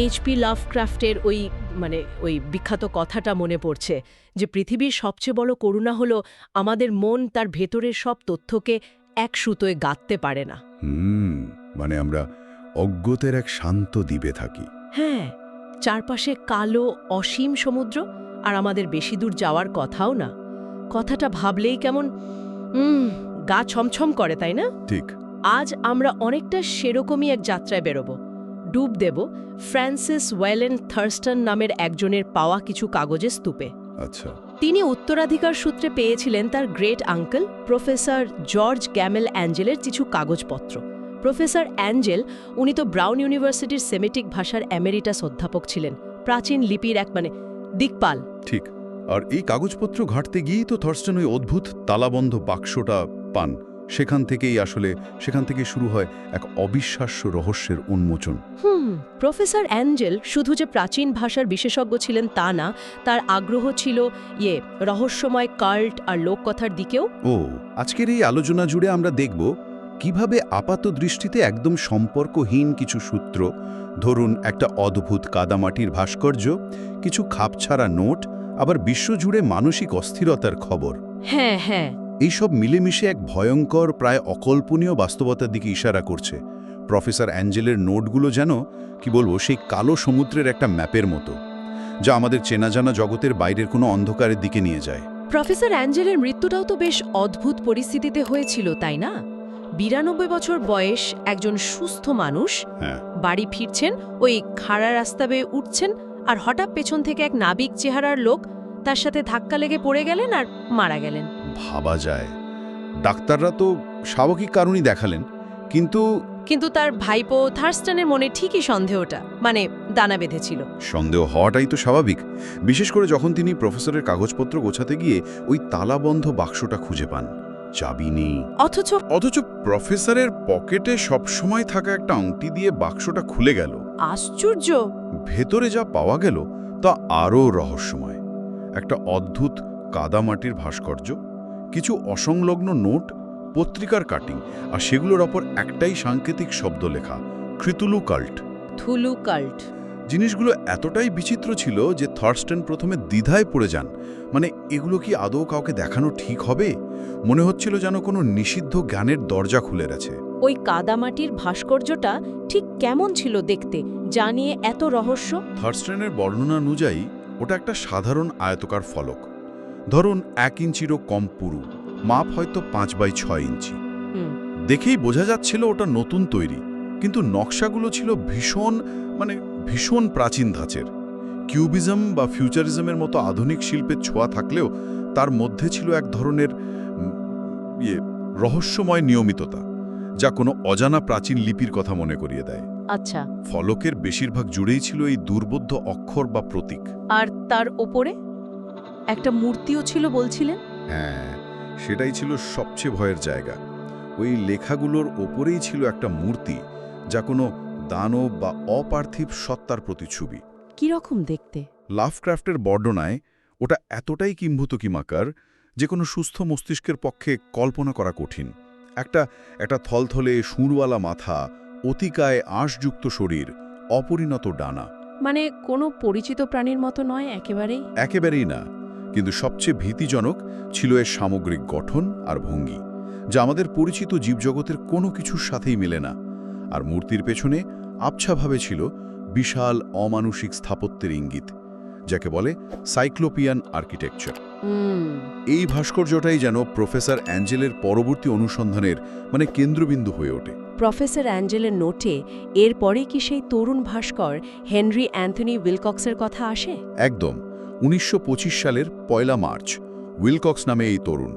HP লাভক্রাফটের ওই মানে ওই বিখ্যাত কথাটা মনে পড়ছে যে পৃথিবীর সবচেয়ে বড় করুণা হলো আমাদের মন তার ভেতরের সব তথ্যকে এক সুতোয় গাঁথতে পারে না। হুম মানে আমরা অজ্ঞতের এক শান্ত দ্বীপে থাকি। হ্যাঁ চারপাশে কালো অসীম সমুদ্র আর আমাদের বেশি দূর যাওয়ার কথাও না। কথাটা ভাবলেই কেমন হুম গা ছমছম করে তাই না? ঠিক। আজ আমরা অনেকটা সেরকমই এক যাত্রায় বেরোব। ডুব দেব ফ্রান্সিস ওয়েলেন থার্স্টন নামের একজনের পাওয়া কিছু কাগজের স্তূপে। আচ্ছা। তিনি উত্তরাধিকার সূত্রে পেয়েছিলেন তার great uncle professor George Gammell অ্যাঞ্জেলের কিছু কাগজপত্র। প্রফেসর অ্যাঞ্জেল উনি তো ব্রাউন ইউনিভার্সিটির সেমেটিক ভাষার অ্যামেরিটাস অধ্যাপক ছিলেন প্রাচীন লিপির এক মানে দিকপাল। ঠিক আর এই কাগজপত্র ঘাঁটতে গিয়েই তো থর্স্টন ওই অদ্ভুত তালাবন্ধ বাক্সটা পান। সেখান থেকেই আসলে সেখান থেকে শুরু হয় এক অবিশ্বাস্য রহস্যের উন্মোচন। হুম প্রফেসর অ্যাঞ্জেল শুধু যে প্রাচীন ভাষার বিশেষজ্ঞ ছিলেন তা না তার আগ্রহ ছিল ইয়ে রহস্যময় কাল্ট আর লোককথার দিকেও। ও আজকের এই আলোচনা জুড়ে আমরা দেখব কীভাবে আপাত দৃষ্টিতে একদম সম্পর্কহীন কিছু সূত্র ধরুন একটা অদ্ভুত কাদামাটির ভাস্কর্য কিছু খাপছাড়া নোট আবার বিশ্বজুড়ে মানসিক অস্থিরতার খবর। হ্যাঁ হ্যাঁ। এইসব মিলেমিশে এক ভয়ঙ্কর প্রায় অকল্পনীয় বাস্তবতার দিকে ইশারা করছে। প্রফেসর অ্যাঞ্জেলের নোটগুলো যেন কি বলব সেই কালো সমুদ্রের একটা ম্যাপের মতো যা আমাদের চেনা জানা জগতের বাইরের কোনো অন্ধকারের দিকে নিয়ে যায়। প্রফেসর অ্যাঞ্জেলের মৃত্যুটাও তো বেশ অদ্ভুত পরিস্থিতিতে হয়েছিল তাই না? বিরানব্বই বছর বয়স একজন সুস্থ মানুষ হ্যাঁ। বাড়ি ফিরছেন ওই খাড়া রাস্তা বেয়ে উঠছেন আর হঠাৎ পেছন থেকে এক নাবিক চেহারার লোক তার সাথে ধাক্কা লেগে পড়ে গেলেন আর মারা গেলেন। ভাবা যায়। ডাক্তাররা তো স্বাভাবিক কারণই দেখালেন কিন্তু কিন্তু তার ভাইপো থার্স্টনের মনে ঠিকই সন্দেহটা মানে দানা বেঁধেছিল। সন্দেহ হওয়াটাই তো স্বাভাবিক। বিশেষ করে যখন তিনি প্রফেসরের কাগজপত্র গোছাতে গিয়ে ওই তালাবন্ধ বাক্সটা খুঁজে পান। চাবি নেই। অথচ অথচ প্রফেসরের পকেটে সবসময় থাকা একটা আংটি দিয়ে বাক্সটা খুলে গেল। আশ্চর্য! ভেতরে যা পাওয়া গেল তা আরও রহস্যময়। একটা অদ্ভুত কাদামাটির ভাস্কর্য কিছু অসংলগ্ন নোট পত্রিকার কাটিং আর সেগুলোর ওপর একটাই সাংকেতিক শব্দ লেখা কৃতুলু কাল্ট থুলু কাল্ট। জিনিসগুলো এতটাই বিচিত্র ছিল যে থর্স্টেন প্রথমে দ্বিধায় পড়ে যান। মানে এগুলো কি আদৌ কাউকে দেখানো ঠিক হবে? মনে হচ্ছিল যেন কোনো নিষিদ্ধ জ্ঞানের দরজা খুলে গেছে। ওই কাদামাটির ভাস্কর্যটা ঠিক কেমন ছিল দেখতে যা নিয়ে এত রহস্য? থার্স্টেনের বর্ণনা অনুযায়ী ওটা একটা সাধারণ আয়তকার ফলক। ধরুন এক ইঞ্চিরও কম পুরু মাপ হয়তো পাঁচ বাই ছয় ইঞ্চি। দেখেই বোঝা যাচ্ছিল ওটা নতুন তৈরি কিন্তু নকশাগুলো ছিল ভীষণ মানে ভীষণ প্রাচীন ধাঁচের। কিউবিজম বা ফিউচারিজমের মতো আধুনিক শিল্পের ছোঁয়া থাকলেও তার মধ্যে ছিল এক ধরনের ইয়ে রহস্যময় নিয়মিততা যা কোনো অজানা প্রাচীন লিপির কথা মনে করিয়ে দেয়। আচ্ছা। ফলকের বেশিরভাগ জুড়েই ছিল এই দুর্বোধ্য অক্ষর বা প্রতীক। আর তার ওপরে? একটা মূর্তিও ছিল বলছিলেন? হ্যাঁ সেটাই ছিল সবচেয়ে ভয়ের জায়গা। ওই লেখাগুলোর ওপরেই ছিল একটা মূর্তি যা কোনো দানব বা অপার্থিব সত্তার প্রতিচ্ছবি। কীরকম দেখতে? লাভক্রাফটের বর্ণনায় ওটা এতটাই কিম্ভূতকিমাকার যে কোনো সুস্থ মস্তিষ্কের পক্ষে কল্পনা করা কঠিন। একটা একটা থলথলে সুরওয়ালা মাথা অতিকায় আঁশযুক্ত শরীর অপরিণত ডানা। মানে কোনো পরিচিত প্রাণীর মতো নয় একেবারেই? একেবারেই না। কিন্তু সবচেয়ে ভীতিজনক ছিল এর সামগ্রিক গঠন আর ভঙ্গি যা আমাদের পরিচিত জীবজগতের কোনো কিছুর সাথেই মেলে না। আর মূর্তির পেছনে আবছাভাবে ছিল বিশাল অমানুষিক স্থাপত্যের ইঙ্গিত যাকে বলে সাইক্লোপিয়ান আর্কিটেকচার। এই ভাস্কর্যটাই যেন প্রফেসর অ্যাঞ্জেলের পরবর্তী অনুসন্ধানের মানে কেন্দ্রবিন্দু হয়ে ওঠে। প্রফেসর অ্যাঞ্জেলের নোটে এরপরে কি সেই তরুণ ভাস্কর হেনরি অ্যান্থনি উইলকক্সের কথা আসে? একদম। উনিশশো পঁচিশ সালের পয়লা মার্চ উইলকক্স নামে এই তরুণ।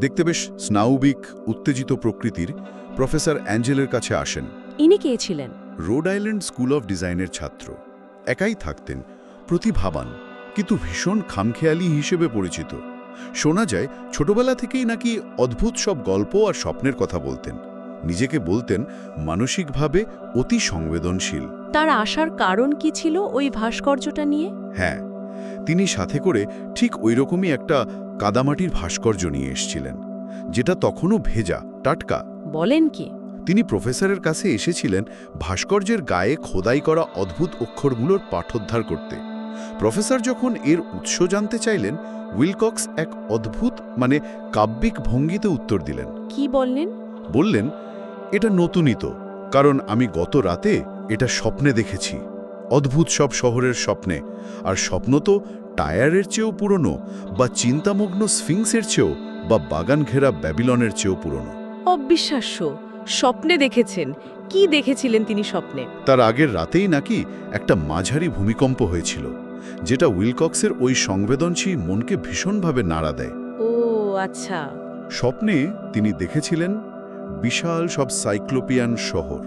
দেখতে বেশ স্নাউবিক উত্তেজিত প্রকৃতির প্রফেসর অ্যাঞ্জেলের কাছে আসেন। ইনি কে ছিলেন? রোড আইল্যান্ড স্কুল অফ ডিজাইনের ছাত্র। একাই থাকতেন প্রতিভাবান কিন্তু ভীষণ খামখেয়ালি হিসেবে পরিচিত। শোনা যায় ছোটবেলা থেকেই নাকি অদ্ভুত সব গল্প আর স্বপ্নের কথা বলতেন। নিজেকে বলতেন মানসিকভাবে অতি সংবেদনশীল। তার আসার কারণ কি ছিল ওই ভাস্কর্যটা নিয়ে? হ্যাঁ তিনি সাথে করে ঠিক ওইরকমই একটা কাদামাটির ভাস্কর্য নিয়ে এসছিলেন যেটা তখনও ভেজা টাটকা। বলেন কি? তিনি প্রফেসরের কাছে এসেছিলেন ভাস্কর্যের গায়ে খোদাই করা অদ্ভুত অক্ষরগুলোর পাঠোদ্ধার করতে। প্রফেসর যখন এর উৎস জানতে চাইলেন উইলকক্স এক অদ্ভুত মানে কাব্যিক ভঙ্গিতে উত্তর দিলেন। কি বললেন? বললেন এটা নতুনই তো কারণ আমি গত রাতে এটা স্বপ্নে দেখেছি। অদ্ভুত সব শহরের স্বপ্নে। আর স্বপ্ন তো টায়ারের চেয়েও পুরনো বা চিন্তামগ্ন স্ফিংসের চেয়েও বা বাগান ঘেরা ব্যাবিলনের চেয়েও পুরনো। অবিশ্বাস্য স্বপ্নে দেখেছেন। কি দেখেছিলেন তিনি স্বপ্নে? তার আগের রাতেই নাকি একটা মাঝারি ভূমিকম্প হয়েছিল যেটা উইলকক্সের ওই সংবেদনশীল মনকে ভীষণভাবে নাড়া দেয়। ও আচ্ছা। স্বপ্নে তিনি দেখেছিলেন বিশাল সব সাইক্লোপিয়ান শহর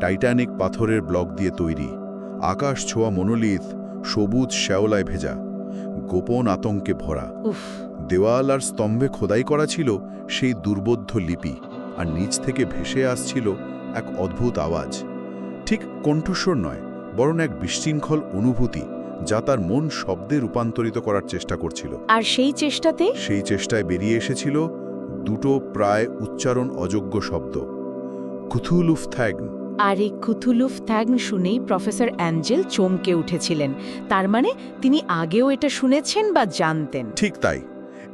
টাইটানিক পাথরের ব্লক দিয়ে তৈরি। আকাশ ছোঁয়া মনোলিথ সবুজ শ্যাওলায় ভেজা গোপন আতঙ্কে ভরা। দেওয়াল আর স্তম্ভে খোদাই করা ছিল সেই দুর্বোধ্য লিপি আর নিচ থেকে ভেসে আসছিল এক অদ্ভুত আওয়াজ। ঠিক কণ্ঠস্বর নয় বরং এক বিশৃঙ্খল অনুভূতি যা তার মন শব্দে রূপান্তরিত করার চেষ্টা করছিল। আর সেই চেষ্টাতে? সেই চেষ্টায় বেরিয়ে এসেছিল দুটো প্রায় উচ্চারণ অযোগ্য শব্দ। কুথুলুফ থ্যাগন। আর এই কুথুলুফ থ্যাং শুনেই প্রফেসর অ্যাঞ্জেল চমকে উঠেছিলেন। তার মানে তিনি আগেও এটা শুনেছেন বা জানতেন। ঠিক তাই।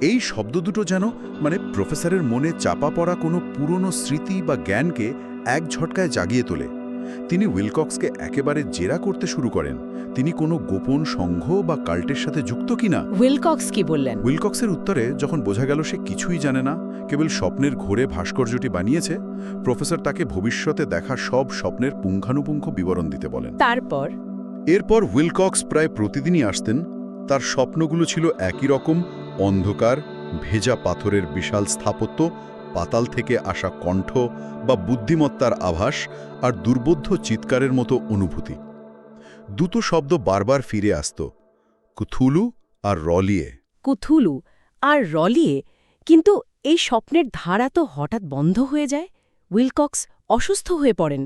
এই শব্দ দুটো যেন মানে প্রফেসরের মনে চাপা পড়া কোনো পুরনো স্মৃতি বা জ্ঞানকে এক ঝটকায় জাগিয়ে তোলে। তিনি উইলকক্সকে একেবারে জেরা করতে শুরু করেন। তিনি কোনো গোপন সংঘ বা কাল্টের সাথে যুক্ত কিনা উইলকক্স কি বললেন? উইলকক্সের উত্তরে যখন বোঝা গেল সে কিছুই জানে না কেবল স্বপ্নের ঘোরে ভাস্কর্যটি বানিয়েছে প্রফেসর তাকে ভবিষ্যতে দেখা সব স্বপ্নের পুঙ্খানুপুঙ্খ বিবরণ দিতে বলেন। তারপর? এরপর উইলকক্স প্রায় প্রতিদিনই আসতেন। তার স্বপ্নগুলো ছিল একই রকম অন্ধকার ভেজা পাথরের বিশাল স্থাপত্য পাতাল থেকে আসা কণ্ঠ বা বুদ্ধিমত্তার আভাস আর দুর্বোধ্য চিৎকারের মতো অনুভূতি। দুটো শব্দ বারবার ফিরে আসত কুথুলু আর রলিয়ে। কুথুলু আর রলিয়ে? কিন্তু এই স্বপ্নের ধারা তো হঠাৎ বন্ধ হয়ে যায়? উইলকক্স অসুস্থ হয়ে পড়েন।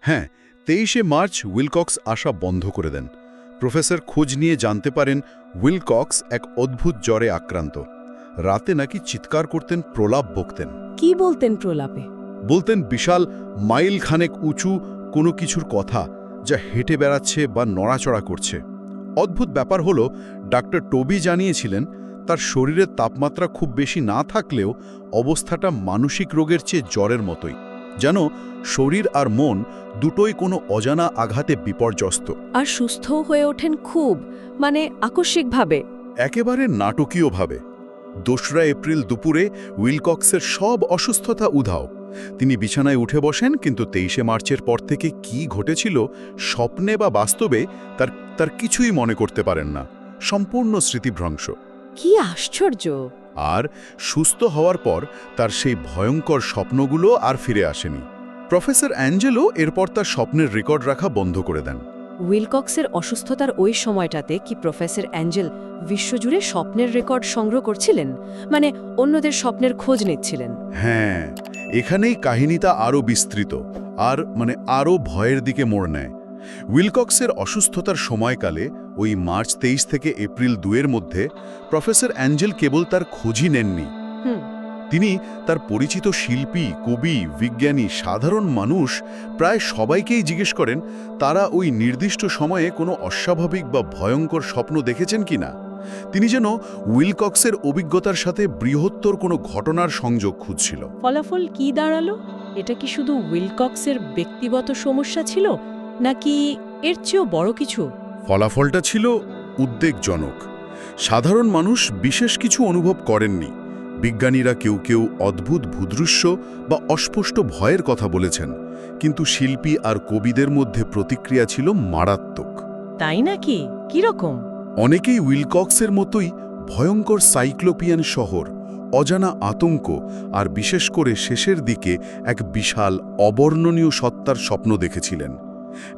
হ্যাঁ তেইশে মার্চ উইলকক্স আসা বন্ধ করে দেন। প্রফেসর খোঁজ নিয়ে জানতে পারেন উইলকক্স এক অদ্ভুত জ্বরে আক্রান্ত। রাতে নাকি চিৎকার করতেন প্রলাপ বকতেন। কি বলতেন প্রলাপে? বলতেন বিশাল মাইল খানেক উঁচু কোনো কিছুর কথা যা হেঁটে বেড়াচ্ছে বা নড়াচড়া করছে। অদ্ভুত ব্যাপার হলো ডাক্তার টোবি জানিয়েছিলেন তার শরীরের তাপমাত্রা খুব বেশি না থাকলেও অবস্থাটা মানসিক রোগের চেয়ে জ্বরের মতোই। যেন শরীর আর মন দুটোই কোনো অজানা আঘাতে বিপর্যস্ত। আর সুস্থও হয়ে ওঠেন খুব মানে আকস্মিকভাবে। একেবারে নাটকীয়ভাবে। দোসরা এপ্রিল দুপুরে উইলকক্সের সব অসুস্থতা উধাও। তিনি বিছানায় উঠে বসেন কিন্তু তেইশে মার্চের পর থেকে কি ঘটেছিল স্বপ্নে বা বাস্তবে তার তার কিছুই মনে করতে পারেন না। সম্পূর্ণ স্মৃতিভ্রংশ। কি আশ্চর্য! আর সুস্থ হওয়ার পর তার সেই ভয়ঙ্কর স্বপ্নগুলো আর ফিরে আসেনি। প্রফেসর অ্যাঞ্জেলো এরপর তার স্বপ্নের রেকর্ড রাখা বন্ধ করে দেন। উইলকক্সের অসুস্থতার ওই সময়টাতে কি প্রফেসর অ্যাঞ্জেল বিশ্বজুড়ে স্বপ্নের রেকর্ড সংগ্রহ করছিলেন? মানে অন্যদের স্বপ্নের খোঁজ নিচ্ছিলেন? হ্যাঁ এখানেই কাহিনীটা আরও বিস্তৃত আর মানে আরও ভয়ের দিকে মোড় নেয়। উইলকক্সের অসুস্থতার সময়কালে ওই মার্চ তেইশ থেকে এপ্রিল দুয়ের মধ্যে প্রফেসর অ্যাঞ্জেল কেবল তার খোঁজই নেননি। হুম। তিনি তার পরিচিত শিল্পী কবি বিজ্ঞানী সাধারণ মানুষ প্রায় সবাইকেই জিজ্ঞেস করেন তারা ওই নির্দিষ্ট সময়ে কোনো অস্বাভাবিক বা ভয়ঙ্কর স্বপ্ন দেখেছেন কিনা তিনি যেন উইলকক্সের অভিজ্ঞতার সাথে বৃহত্তর কোনো ঘটনার সংযোগ খুঁজছিল। ফলাফল কি দাঁড়াল? এটা কি শুধু উইলকক্সের ব্যক্তিগত সমস্যা ছিল নাকি এর চেয়েও বড় কিছু? ফলাফলটা ছিল উদ্বেগজনক। সাধারণ মানুষ বিশেষ কিছু অনুভব করেননি। বিজ্ঞানীরা কেউ কেউ অদ্ভুত ভূদৃশ্য বা অস্পষ্ট ভয়ের কথা বলেছেন কিন্তু শিল্পী আর কবিদের মধ্যে প্রতিক্রিয়া ছিল মারাত্মক। তাই নাকি? কীরকম অনেকেই উইলকক্সের মতোই ভয়ঙ্কর সাইক্লোপিয়ান শহর অজানা আতঙ্ক আর বিশেষ করে শেষের দিকে এক বিশাল অবর্ণনীয় সত্তার স্বপ্ন দেখেছিলেন।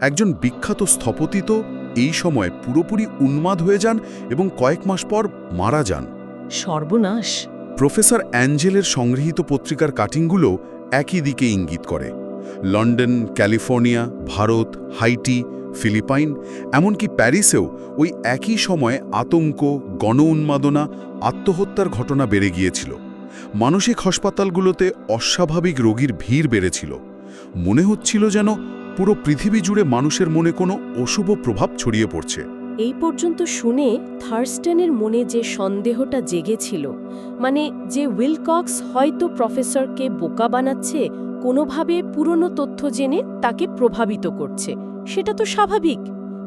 একজন বিখ্যাত স্থপতি তো এই সময় পুরোপুরি উন্মাদ হয়ে যান এবং কয়েক মাস পর মারা যান। সর্বনাশ! প্রফেসর অ্যাঞ্জেলের সংগৃহীত পত্রিকার কাটিংগুলো একই দিকে ইঙ্গিত করে। London, California, Bharat, Haiti, Philippines, এমনকি প্যারিসেও ওই একই সময়ে আতঙ্ক, গণ উন্মাদনা, আত্মহত্যার ঘটনা বেড়ে গিয়েছিল। মানসিক হাসপাতালগুলোতে অস্বাভাবিক রোগীর ভিড় বেড়েছিল। মনে হচ্ছিল যেন পুরো পৃথিবী জুড়ে মানুষের মনে কোনো অশুভ প্রভাব ছড়িয়ে পড়ছে। এই পর্যন্ত শুনে থার্স্টনের মনে যে সন্দেহটা জেগেছিল মানে যে উইলকক্স হয়তো প্রফেসরকে বোকা বানাচ্ছে, কোনোভাবে পুরনো তথ্য জেনে তাকে প্রভাবিত করছে, সেটা তো স্বাভাবিক।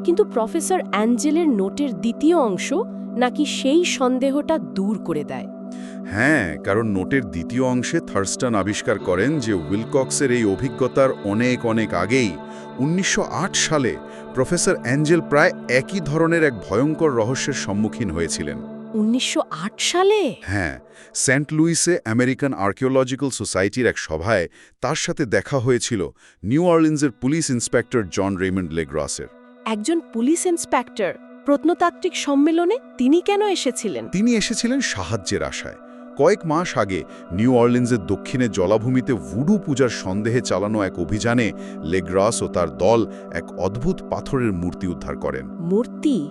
কিন্তু প্রফেসর অ্যাঞ্জেলের নোটের দ্বিতীয় অংশ নাকি সেই সন্দেহটা দূর করে দেয়। হ্যাঁ কারণ নোটের দ্বিতীয় অংশে থার্স্টন আবিষ্কার করেন যে উইলকক্সের এই অভিজ্ঞতার অনেক অনেক আগেই, উনিশশো আট সালে প্রফেসর অ্যাঞ্জেল প্রায় একই ধরনের এক ভয়ঙ্কর রহস্যের সম্মুখীন হয়েছিলেন। উনিশশো আট সালে? হ্যাঁ সেন্ট লুইসে আমেরিকান আর্কিওলজিক্যাল সোসাইটির এক সভায় তার সাথে দেখা হয়েছিল নিউ অর্লিন্সের পুলিশ ইন্সপেক্টর জন রেমন্ড লেগ্রসের। একজন পুলিশ ইন্সপেক্টর প্রত্নতাত্ত্বিক সম্মেলনে তিনি কেন এসেছিলেন? তিনি এসেছিলেন সাহায্যের আশায়। কয়েক মাস আগে নিউ অর্লিন্সের দক্ষিণে জলাভূমিতে ভুডু পূজার সন্দেহে চালানো এক অভিযানে লেগ্রাস ও তার দল এক অদ্ভুত পাথরের মূর্তি উদ্ধার করেন। মূর্তি?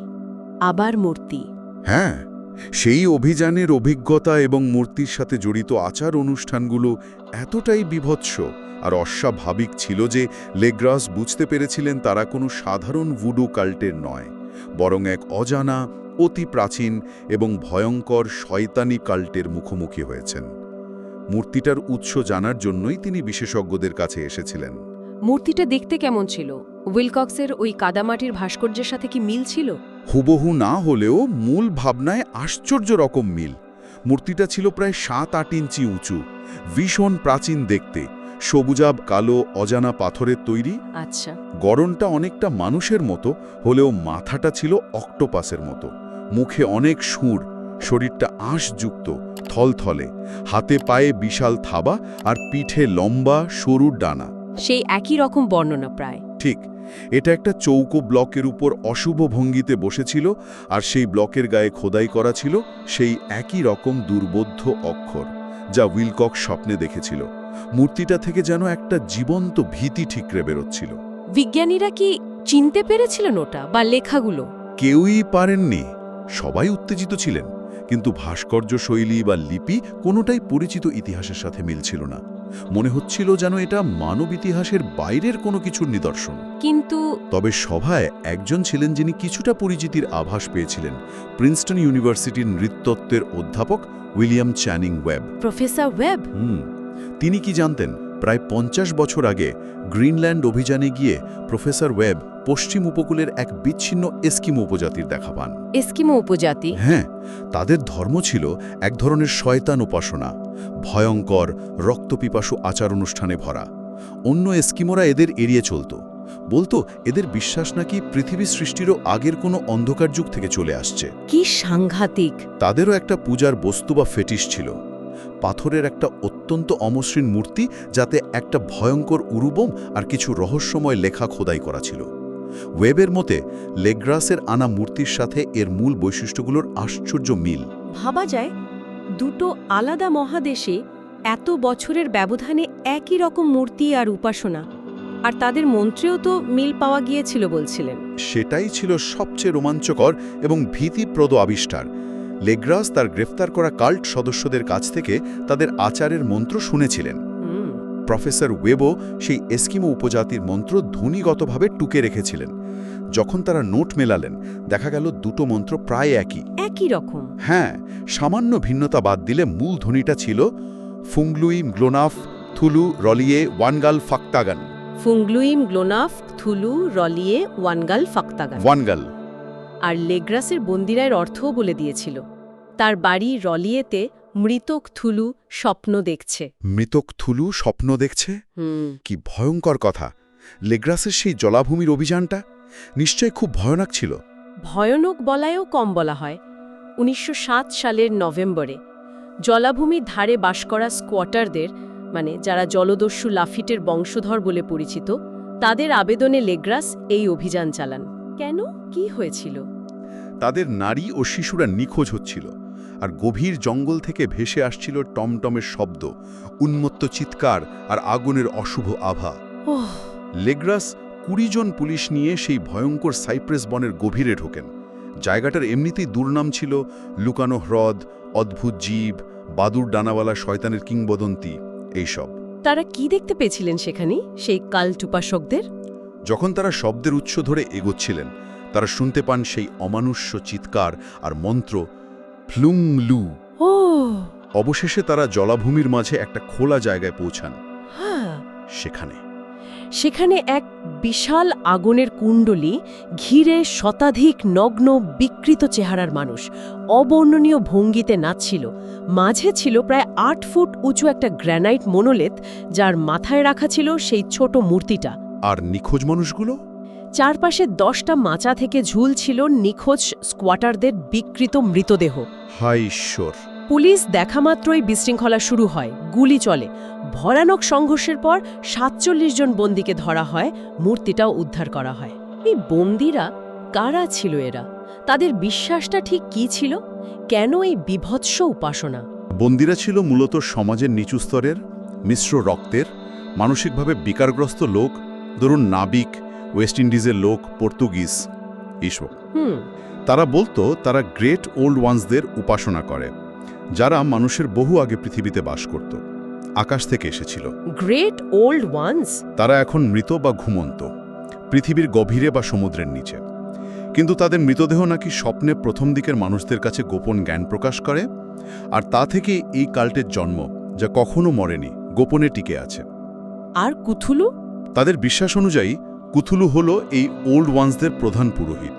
আবার মূর্তি? হ্যাঁ সেই অভিযানের অভিজ্ঞতা এবং মূর্তির সাথে জড়িত আচার অনুষ্ঠানগুলো এতটাই বিভৎস আর অস্বাভাবিক ছিল যে লেগ্রাস বুঝতে পেরেছিলেন তারা কোনো সাধারণ ভুডু কাল্টের নয় বরং এক অজানা অতি প্রাচীন এবং ভয়ঙ্কর শয়তানি কাল্টের মুখোমুখি হয়েছেন। মূর্তিটার উৎস জানার জন্যই তিনি বিশেষজ্ঞদের কাছে এসেছিলেন। মূর্তিটা দেখতে কেমন ছিল? উইলকক্সের ওই কাদামাটির ভাস্কর্যের সাথে কি মিল ছিল? হুবহু না হলেও মূল ভাবনায় আশ্চর্য রকম মিল। মূর্তিটা ছিল প্রায় সাত আট ইঞ্চি উঁচু ভীষণ প্রাচীন দেখতে সবুজাব কালো অজানা পাথরের তৈরি। আচ্ছা। গড়নটা অনেকটা মানুষের মতো হলেও মাথাটা ছিল অক্টোপাসের মতো। মুখে অনেক সুর শরীরটা আঁশযুক্ত থলথলে। হাতে পায়ে বিশাল থাবা আর পিঠে লম্বা সরু ডানা। সেই একই রকম বর্ণনা প্রায়। ঠিক এটা একটা চৌকো ব্লকের উপর অশুভ ভঙ্গিতে বসেছিল আর সেই ব্লকের গায়ে খোদাই করা ছিল সেই একই রকম দুর্বোধ্য অক্ষর যা উইলকক স্বপ্নে দেখেছিল। মূর্তিটা থেকে যেন একটা জীবন্ত ভীতি ঠিকরে বেরোচ্ছিল। বিজ্ঞানীরা কি চিনতে পেরেছিলেন ওটা বা লেখাগুলো? কেউই পারেননি। সবাই উত্তেজিত ছিলেন কিন্তু ভাস্কর্য শৈলী বা লিপি কোনোটাই পরিচিত ইতিহাসের সাথে মিলছিল না। মনে হচ্ছিল যেন এটা মানব ইতিহাসের বাইরের কোনো কিছুর নিদর্শন। কিন্তু তবে সভায় একজন ছিলেন যিনি কিছুটা পরিচিতির আভাস পেয়েছিলেন প্রিন্সটন ইউনিভার্সিটির নৃত্যত্বের অধ্যাপক William Channing Webb. Professor Webb? হুম তিনি কি জানতেন? প্রায় পঞ্চাশ বছর আগে গ্রিনল্যান্ড অভিযানে গিয়ে প্রফেসর ওয়েব পশ্চিম উপকূলের এক বিচ্ছিন্ন এস্কিমো উপজাতির দেখা পান। এস্কিমো উপজাতি? হ্যাঁ তাদের ধর্ম ছিল এক ধরনের শয়তান উপাসনা ভয়ঙ্কর রক্তপিপাসু আচার অনুষ্ঠানে ভরা। অন্য এস্কিমোরা এদের এড়িয়ে চলত। বলতো এদের বিশ্বাস নাকি পৃথিবী সৃষ্টিরও আগের কোনো অন্ধকার যুগ থেকে চলে আসছে। কি সাংঘাতিক! তাদেরও একটা পূজার বস্তু বা ফেটিস ছিল। পাথরের একটা অত্যন্ত অমসৃণ মূর্তি যাতে একটা ভয়ঙ্কর উরুবম আর কিছু রহস্যময় লেখা খোদাই করা ছিল। ওয়েবের মতে লেগ্রাসের আনা মূর্তির সাথে এর মূল বৈশিষ্ট্যগুলোর আশ্চর্য মিল। ভাবা যায় দুটো আলাদা মহাদেশে এত বছরের ব্যবধানে একই রকম মূর্তি আর উপাসনা আর তাদের মন্ত্রেও তো মিল পাওয়া গিয়েছিল বলছিলেন। সেটাই ছিল সবচেয়ে রোমাঞ্চকর এবং ভীতিপ্রদ আবিষ্কার লেগ্রাস তার গ্রেফতার করা কাল্ট সদস্যদের কাছ থেকে তাদের আচারের মন্ত্র শুনেছিলেন। প্রফেসর ওয়েবো সেই এস্কিমো উপজাতির মন্ত্র ধ্বনিগতভাবে টুকে রেখেছিলেন। যখন তারা নোট মেলালেন দেখা গেল দুটো মন্ত্র প্রায় একই। একই রকম। হ্যাঁ সামান্য ভিন্নতা বাদ দিলে মূল ধ্বনিটা ছিল ফুংলুই গ্লোনাফ থুলু রলিয়ে ওয়ানগাল ফাক্তাগান। ফুংগ্লুইম গ্লোনাফ থুলু রলিয়ে ওয়ানগাল ফাক্তাগান। ওয়ানগাল। আর লেগ্রাসের বন্দিরায়ের অর্থও বলে দিয়েছিল। তার বাড়ি রলিয়েতে মৃতক থুলু স্বপ্ন দেখছে। মৃতক থুলু স্বপ্ন দেখছে? কি ভয়ঙ্কর কথা। লেগ্রাসের সেই জলাভূমির অভিযানটা নিশ্চয় খুব ভয়ানক ছিল। ভয়ানক বলায়ও কম বলা হয়। উনিশশো সাত সালের নভেম্বরে জলাভূমির ধারে বাস করা স্কোয়াটারদের মানে যারা জলদস্যু লাফিটের বংশধর বলে পরিচিত তাদের আবেদনে লেগ্রাস এই অভিযান চালান। কেন? কি হয়েছিল? তাদের নারী ও শিশুরা নিখোঁজ হচ্ছিল। আর গভীর জঙ্গল থেকে ভেসে আসছিল টমটমের শব্দ উন্মত্ত চিৎকার আর আগুনের অশুভ আভা। লেগ্রাস কুড়ি জন পুলিশ নিয়ে সেই ভয়ঙ্কর সাইপ্রেস বনের গভীরে ঢোকেন। জায়গাটার এমনিতেই দুর্নাম ছিল লুকানো হ্রদ অদ্ভুত জীব বাদুর ডানাওয়ালা শয়তানের কিংবদন্তি এইসব। তারা কি দেখতে পেয়েছিলেন সেখানে সেই কাল্ট উপাসকদের? যখন তারা শব্দের উৎস ধরে এগোচ্ছিলেন তারা শুনতে পান সেই অমানুষ্য চিৎকার আর মন্ত্র ফ্লুং লু ও। অবশেষে তারা জলাভূমির মাঝে একটা খোলা জায়গায় পৌঁছান। হ্যাঁ। সেখানে। সেখানে এক বিশাল আগুনের কুণ্ডলী ঘিরে শতাধিক নগ্ন বিকৃত চেহারার মানুষ অবর্ণনীয় ভঙ্গিতে নাচছিল। মাঝে ছিল প্রায় আট ফুট উঁচু একটা গ্র্যানাইট মনোলেথ যার মাথায় রাখা ছিল সেই ছোট মূর্তিটা। আর নিখোঁজ মানুষগুলো? চারপাশে দশটা মাচা থেকে ঝুলছিল নিখোঁজ স্কোয়াটারদের বিকৃত মৃতদেহ। ঈশ্বর। পুলিশ দেখামাত্রই বিশৃঙ্খলা শুরু হয় গুলি চলে। ভয়ানক সংঘর্ষের পর সাতচল্লিশ জন বন্দীকে ধরা হয় মূর্তিটাও উদ্ধার করা হয়। এই বন্দিরা কারা ছিল এরা? তাদের বিশ্বাসটা ঠিক কি ছিল? কেন এই বিভৎস উপাসনা? বন্দিরা ছিল মূলত সমাজের নিচু স্তরের মিশ্র রক্তের মানসিকভাবে বিকারগ্রস্ত লোক ধরুন নাবিক ওয়েস্ট ইন্ডিজের লোক পর্তুগিজ এইসব তারা বলতো তারা গ্রেট ওল্ড ওয়ান্সদের উপাসনা করে যারা মানুষের বহু আগে পৃথিবীতে বাস করত আকাশ থেকে এসেছিল। গ্রেট ওল্ড ওয়ান্স তারা এখন মৃত বা ঘুমন্ত পৃথিবীর গভীরে বা সমুদ্রের নিচে। কিন্তু তাদের মৃতদেহ নাকি স্বপ্নে প্রথম দিকের মানুষদের কাছে গোপন জ্ঞান প্রকাশ করে আর তা থেকে এই কাল্টের জন্ম যা কখনো মরেনি গোপনে টিকে আছে। আর কুথুলু? তাদের বিশ্বাস অনুযায়ী কুথুলু হল এই ওল্ড ওয়ান্সদের প্রধান পুরোহিত।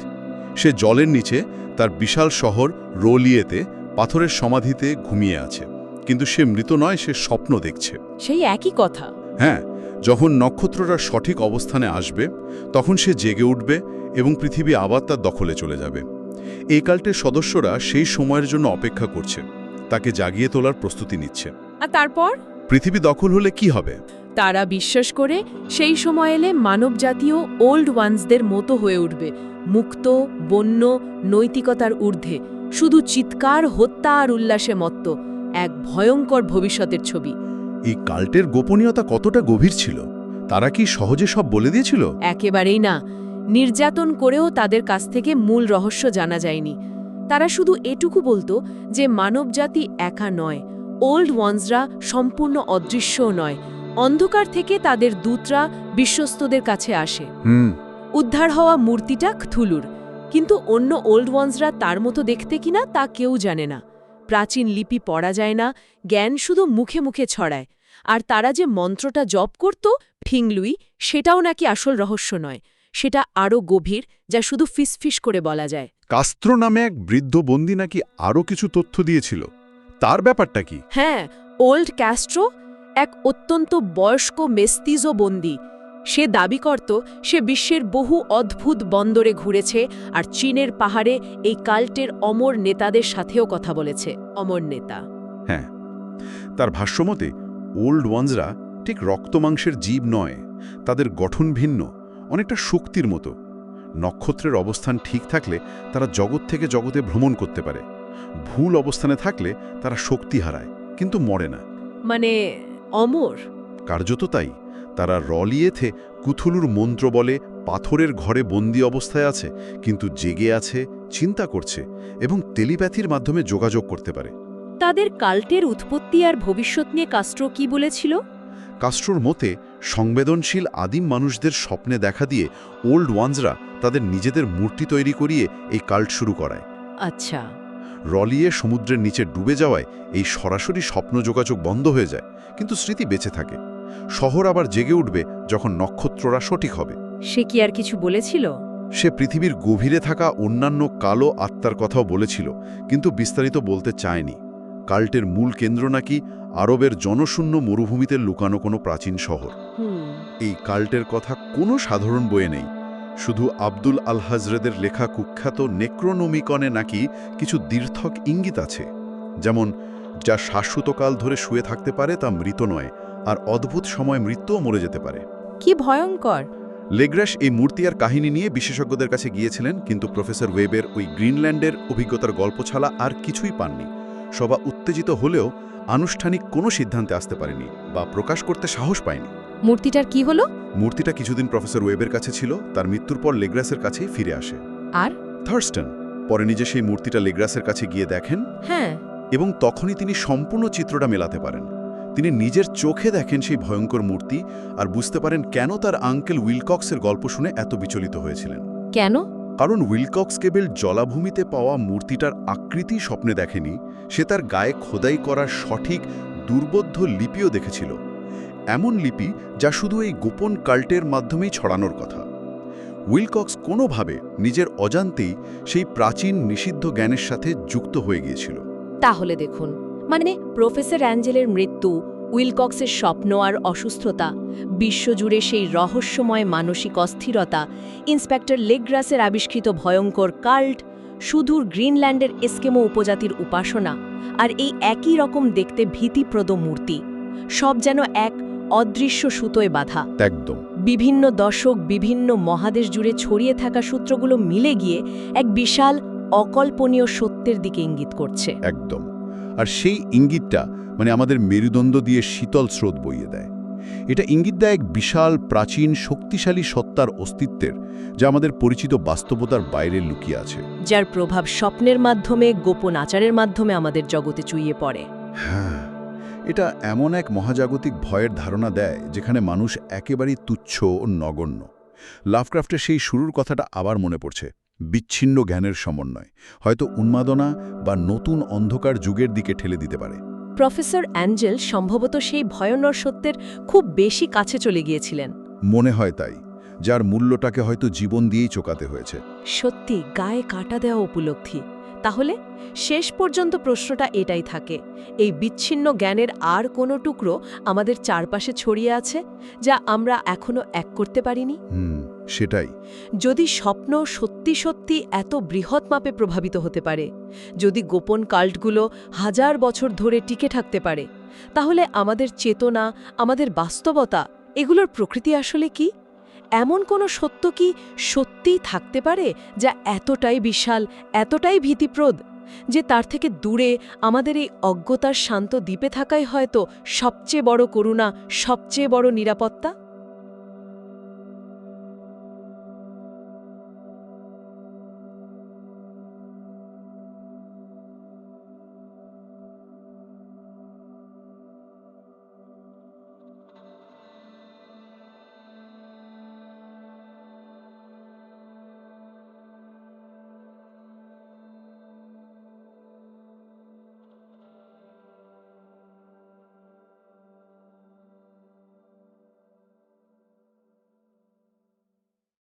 সে জলের নিচে তার বিশাল শহর রোলিয়েতে পাথরের সমাধিতে ঘুমিয়ে আছে। কিন্তু সে মৃত নয় সে স্বপ্ন দেখছে। সেই একই কথা। হ্যাঁ যখন নক্ষত্ররা সঠিক অবস্থানে আসবে তখন সে জেগে উঠবে এবং পৃথিবী আবার তার দখলে চলে যাবে। এই কাল্টের সদস্যরা সেই সময়ের জন্য অপেক্ষা করছে। তাকে জাগিয়ে তোলার প্রস্তুতি নিচ্ছে। আর তারপর? পৃথিবী দখল হলে কি হবে? তারা বিশ্বাস করে সেই সময় এলে মানব মানবজাতীয় ওল্ড ওয়ান্সদের মতো হয়ে উঠবে মুক্ত বন্য নৈতিকতার ঊর্ধ্বে। শুধু চিৎকার হত্যা আর উল্লাসে মত্ত এক ভয়ঙ্কর ভবিষ্যতের ছবি। এই কাল্টের গোপনীয়তা কতটা গভীর ছিল? তারা কি সহজে সব বলে দিয়েছিল? একেবারেই না। নির্যাতন করেও তাদের কাছ থেকে মূল রহস্য জানা যায়নি। তারা শুধু এটুকু বলতো যে মানবজাতি একা নয় ওল্ড ওয়ান্সরা সম্পূর্ণ অদৃশ্যও নয়। অন্ধকার থেকে তাদের দূতরা বিশ্বস্তদের কাছে আসে। উদ্ধার হওয়া মূর্তিটা ক্থুলুর কিন্তু অন্য ওল্ড ওয়ান্সরা তার মতো দেখতে কিনা তা কেউ জানে না। প্রাচীন লিপি পড়া যায় না জ্ঞান শুধু মুখে মুখে ছড়ায়। আর তারা যে মন্ত্রটা জপ করত ফিংলুই সেটাও নাকি আসল রহস্য নয়। সেটা আরও গভীর যা শুধু ফিসফিস করে বলা যায়। কাস্ত্র নামে এক বৃদ্ধ বন্দী নাকি আরও কিছু তথ্য দিয়েছিল। তার ব্যাপারটা কি? হ্যাঁ ওল্ড ক্যাস্ট্রো এক অত্যন্ত বয়স্ক মেস্তিজো বন্দী সে দাবি করত সে বিশ্বের বহু অদ্ভুত বন্দরে ঘুরেছে আর চীনের পাহাড়ে এই কাল্টের অমর নেতাদের সাথেও কথা বলেছে। অমর নেতা। হ্যাঁ তার ভাষ্যমতে ওল্ড ওয়ান্সরা ঠিক রক্তমাংসের জীব নয় তাদের গঠন ভিন্ন অনেকটা শক্তির মতো। নক্ষত্রের অবস্থান ঠিক থাকলে তারা জগৎ থেকে জগতে ভ্রমণ করতে পারে। ভুল অবস্থানে থাকলে তারা শক্তি হারায় কিন্তু মরে না। মানে অমর। কার্যত তাই। তারা রলিয়েথে কুথুলুর মন্ত্র বলে পাথরের ঘরে বন্দি অবস্থায় আছে কিন্তু জেগে আছে চিন্তা করছে এবং টেলিপ্যাথির মাধ্যমে যোগাযোগ করতে পারে। তাদের কাল্টের উৎপত্তি আর ভবিষ্যৎ নিয়ে কাস্ট্রো কি বলেছিল? কাস্ট্রোর মতে সংবেদনশীল আদিম মানুষদের স্বপ্নে দেখা দিয়ে ওল্ড ওয়ান্সরা তাদের নিজেদের মূর্তি তৈরি করিয়ে এই কাল্ট শুরু করায়। আচ্ছা। রলিয়ে সমুদ্রের নিচে ডুবে যাওয়ায় এই সরাসরি স্বপ্ন যোগাযোগ বন্ধ হয়ে যায়। কিন্তু স্মৃতি বেঁচে থাকে। শহর আবার জেগে উঠবে যখন নক্ষত্ররা সঠিক হবে। সে কি আর কিছু বলেছিল? সে পৃথিবীর গভীরে থাকা অন্যান্য কালো আত্মার কথাও বলেছিল কিন্তু বিস্তারিত বলতে চায়নি। কাল্টের মূল কেন্দ্র নাকি আরবের জনশূন্য মরুভূমিতে লুকানো কোনো প্রাচীন শহর। এই কাল্টের কথা কোনো সাধারণ বইয়ে নেই। শুধু আব্দুল আল হাজরেদের লেখা কুখ্যাত নেক্রোনোমিকনে নাকি কিছু দীর্থক ইঙ্গিত আছে। যেমন যা শাশ্বতকাল ধরে শুয়ে থাকতে পারে তা মৃত নয় আর অদ্ভুত সময় মৃত্যুও মরে যেতে পারে। কি ভয়ঙ্কর! লেগ্রাস এই মূর্তি আর কাহিনী নিয়ে বিশেষজ্ঞদের কাছে গিয়েছিলেন কিন্তু প্রফেসর ওয়েবের ওই গ্রিনল্যান্ডের অভিজ্ঞতার গল্প ছাড়া আর কিছুই পাননি। সবা উত্তেজিত হলেও আনুষ্ঠানিক কোনো সিদ্ধান্তে আসতে পারেনি বা প্রকাশ করতে সাহস পায়নি। মূর্তিটার কি হলো? মূর্তিটা কিছুদিন প্রফেসর ওয়েবের কাছে ছিল তার মৃত্যুর পর লেগ্রাসের কাছেই ফিরে আসে। আর? থার্স্টন পরে নিজে সেই মূর্তিটা লেগ্রাসের কাছে গিয়ে দেখেন। হ্যাঁ। এবং তখনই তিনি সম্পূর্ণ চিত্রটা মেলাতে পারেন। তিনি নিজের চোখে দেখেন সেই ভয়ঙ্কর মূর্তি আর বুঝতে পারেন কেন তার আঙ্কেল উইলকক্সের গল্প শুনে এত বিচলিত হয়েছিলেন। কেন? কারণ উইলকক্স কেবল জলাভূমিতে পাওয়া মূর্তিটার আকৃতি স্বপ্নে দেখেনি সে তার গায়ে খোদাই করার সঠিক দুর্বোধ্য লিপিও দেখেছিল। এমন লিপি যা শুধু এই গোপন কাল্টের মাধ্যমেই ছড়ানোর কথা। উইলকক্স কোনোভাবে নিজের অজান্তেই সেই প্রাচীন নিষিদ্ধ জ্ঞানের সাথে যুক্ত হয়ে গিয়েছিল। তাহলে দেখুন। মানে প্রফেসর অ্যাঞ্জেলের মৃত্যু উইলকক্সের স্বপ্ন আর অসুস্থতা বিশ্বজুড়ে সেই রহস্যময় মানসিক অস্থিরতা ইন্সপেক্টর লেগ্রাসের আবিষ্কৃত ভয়ঙ্কর কাল্ট সুদূর গ্রিনল্যান্ডের এস্কেমো উপজাতির উপাসনা আর এই একই রকম দেখতে ভীতিপ্রদ মূর্তি। সব যেন এক অদৃশ্য সুতোয় বাঁধা। একদম। বিভিন্ন দশক বিভিন্ন মহাদেশ জুড়ে ছড়িয়ে থাকা সূত্রগুলো মিলে গিয়ে এক বিশাল অকল্পনীয় সত্যের দিকে ইঙ্গিত করছে। একদম। আর সেই ইঙ্গিতটা মানে আমাদের মেরুদণ্ড দিয়ে শীতল স্রোত বইয়ে দেয়। এটা ইঙ্গিত দেয় এক বিশাল প্রাচীন শক্তিশালী সত্তার অস্তিত্বের যা আমাদের পরিচিত বাস্তবতার বাইরে লুকিয়ে আছে। যার প্রভাব স্বপ্নের মাধ্যমে গোপন আচারের মাধ্যমে আমাদের জগতে চুইয়ে পড়ে। হ্যাঁ এটা এমন এক মহাজাগতিক ভয়ের ধারণা দেয় যেখানে মানুষ একেবারেই তুচ্ছ ও নগণ্য। লাভক্রাফটের সেই শুরুর কথাটা আবার মনে পড়ছে। বিচ্ছিন্ন জ্ঞানের সমন্বয় হয়তো উন্মাদনা বা নতুন অন্ধকার যুগের দিকে ঠেলে দিতে পারে। প্রফেসর অ্যাঞ্জেল সম্ভবত সেই ভয়নর সত্যের খুব বেশি কাছে চলে গিয়েছিলেন। মনে হয় তাই যার মূল্যটাকে হয়তো জীবন দিয়েই চোকাতে হয়েছে। সত্যি গায়ে কাটা দেওয়া উপলব্ধি। তাহলে শেষ পর্যন্ত প্রশ্নটা এটাই থাকে এই বিচ্ছিন্ন জ্ঞানের আর কোনো টুকরো আমাদের চারপাশে ছড়িয়ে আছে যা আমরা এখনও এক করতে পারিনি? হুম। সেটাই। যদি স্বপ্ন সত্যি সত্যি এত বৃহৎ মাপে প্রভাবিত হতে পারে, যদি গোপন কাল্টগুলো হাজার বছর ধরে টিকে থাকতে পারে, তাহলে আমাদের চেতনা, আমাদের বাস্তবতা এগুলোর প্রকৃতি আসলে কি? এমন কোনো সত্য কি সত্যিই থাকতে পারে যা এতটাই বিশাল, এতটাই ভীতিপ্রদ যে তার থেকে দূরে আমাদের এই অজ্ঞতার শান্ত দ্বীপে থাকাই হয়তো সবচেয়ে বড় করুণা, সবচেয়ে বড় নিরাপত্তা?